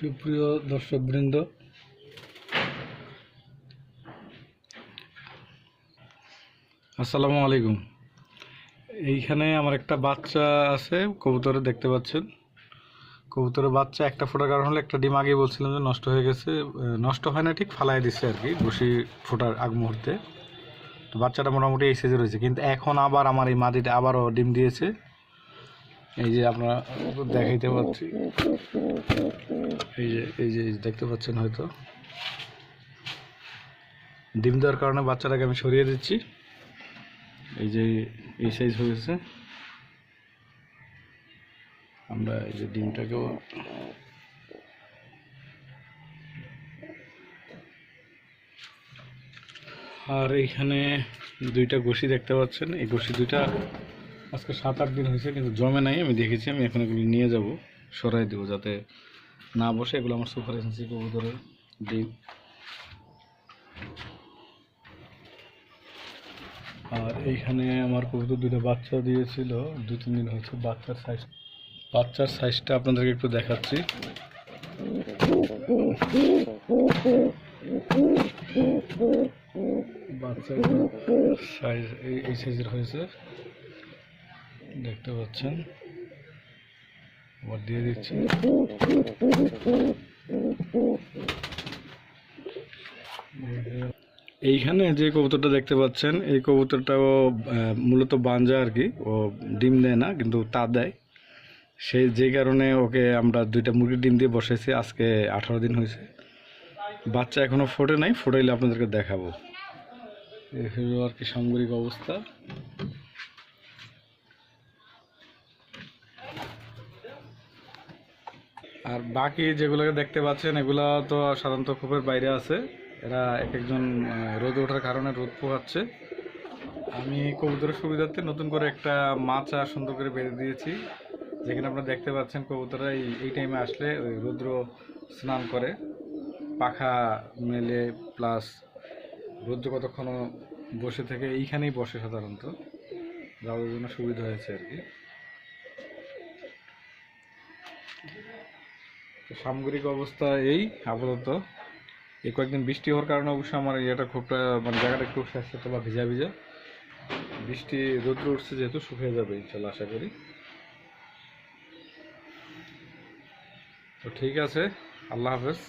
সুপ্রিয় দর্শকবৃন্দ, আসসালামু আলাইকুম। এইখানে আমার একটা বাচ্চা আছে, কবুতরে দেখতে পাচ্ছেন। কবুতরের বাচ্চা একটা ফোটার কারণ হলো, একটা ডিম আগেই বলছিলাম যে নষ্ট হয়ে গেছে নষ্ট হয় না, ঠিক ফালাই দিচ্ছে আর কি বসি ফোটার আগ মুহূর্তে। তো বাচ্চাটা মোটামুটি এই সাইজের রয়েছে, কিন্তু এখন আবার আমার এই মাটিটা আবারও ডিম দিয়েছে। এই যে আপনারা দেখাইতে পাচ্ছি। এই যে এই যে দেখতে পাচ্ছেন হয়তো। ডিম দেওয়ার কারণে বাচ্চাটাকে আমি সরিয়ে দিচ্ছি। এই যে, এই সাইজ হয়েছে। আমরা এই যে ডিমটাকেও আর এইখানে দুইটা গোশি দেখতে পাচ্ছেন। এই গোশি দুইটা আজকে সাত, আট দিন হয়েছে, কিন্তু জমে নাই, আমি দেখেছি, আমি এখন এগুলো নিয়ে যাব, সরাই দেবো যাতে না বসে, এগুলো আমার সুপার এসেন্সি কবুতরের ডিম। আর এইখানে আমার কবুতর দুটো বাচ্চা দিয়েছিল, দু, তিন দিন হয়েছে বাচ্চার সাইজ বাচ্চার সাইজটা আপনাদেরকে একটু দেখাচ্ছি। বাচ্চার সাইজ এই সাইজের হয়েছে। দেখতে পাচ্ছেন। আবার দিয়ে দিচ্ছি। এইখানে যে কবুতরটা দেখতে পাচ্ছেন, এই কবুতরটাও মূলত বাঞ্জা আর কি। ও ডিম দেয় না, কিন্তু তা দেয়। সেই যে কারণে ওকে আমরা দুইটা মুরগির ডিম দিয়ে বসাইছি আজকে আঠারো দিন হয়েছে। বাচ্চা এখনও ফোটে নাই, ফোটাইলে আপনাদেরকে দেখাবো। আর কি সামগ্রিক অবস্থা। আর বাকি যেগুলোকে দেখতে পাচ্ছেন, এগুলা তো সাধারণত খোপের বাইরে আছে। এরা এক একজন রোদ ওঠার কারণে রোদ পোহাচ্ছে। আমি কবুতরের সুবিধার্থে নতুন করে একটা মাচা সুন্দর করে বেঁধে দিয়েছি। যেখানে আপনারা দেখতে পাচ্ছেন কবুতররা এই টাইমে আসলে ওই রৌদ্র স্নান করে। পাখা মেলে প্লাস রৌদ্র কতক্ষণ বসে থেকে, এইখানেই বসে সাধারণত। যাওয়ার জন্য সুবিধা হয়েছে আর কি। সামগ্রিক অবস্থা এই, আপাতত। এই কয়েকদিন বৃষ্টি হওয়ার কারণে অবশ্যই আমার ইয়েটা খুবটা মানে জায়গাটা একটু স্বাস্থ্য বা ভিজা ভিজা। বৃষ্টি রোদ্র উঠছে যেহেতু, শুকিয়ে যাবে ইনশাল্লাহ, আশা করি। তো ঠিক আছে, আল্লাহ হাফেজ।